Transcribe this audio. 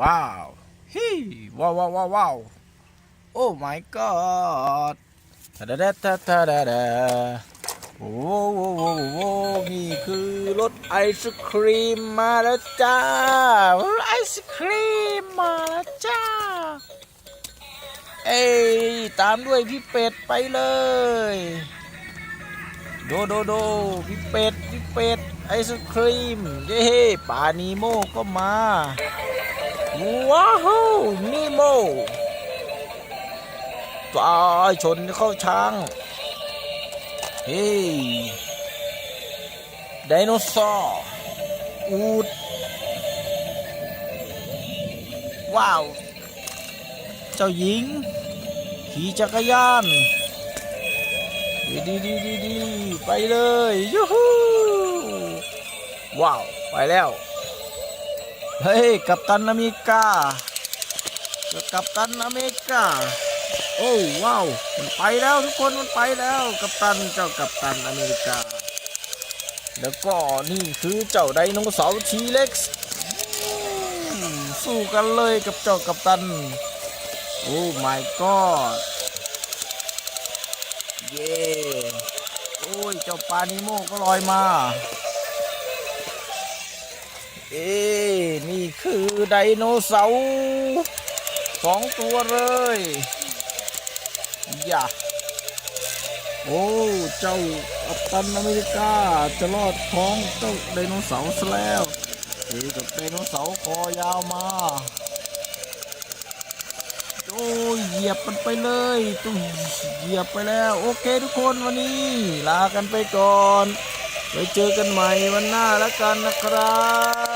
ว้าวฮีว้าวว้าวว้าวว้าวโอ้ my god ตาดาดาตาตาดาดาโอ้โหโอ้โหโอ้โหนี่คือรถไอศครีมมาแล้วจ้ารถไอศครีมมาแล้วจ้า เอ้ยตามด้วยพี่เป็ดไปเลย โดโดโดพี่เป็ดพี่เป็ดไอศครีม เย้ปานีโมก็มา ว้าวนีโมตาชนเข้าช้าง เฮ้ยไดโนเสาร์อูด ว้าว เจ้าหญิง ขี่จักรยาน ดีดีดีดีดีไปเลยยูฮูว้าว ไปแล้ว เฮ้ย กัปตันอเมริกา กัปตันอเมริกา โอ้ว้าว มันไปแล้วทุกคนมันไปแล้ว กัปตันเจ้ากัปตันอเมริกา แล้วก็นี่คือเจ้าไดโนเสาร์ทีเล็กซ์สู้กันเลยกับเจ้ากัปตัน โอ้ my god เย้โอ้ย เจ้าปานิโมก็ลอยมา เอ๊ะ นี่คือไดโนเสาร์สองตัวเลยอย่าโอ้เจ้ากัปตันอเมริกาจะรอดท้องเจ้าไดโนเสาร์ซะแล้วเอ้กับไดโนเสาร์คอยาวมาโอ้เหยียบมันไปเลยตุ้ยเหยียบไปแล้ว โอเคทุกคนวันนี้ ลากันไปก่อน ไว้เจอกันใหม่วันหน้าแล้วกันนะครับ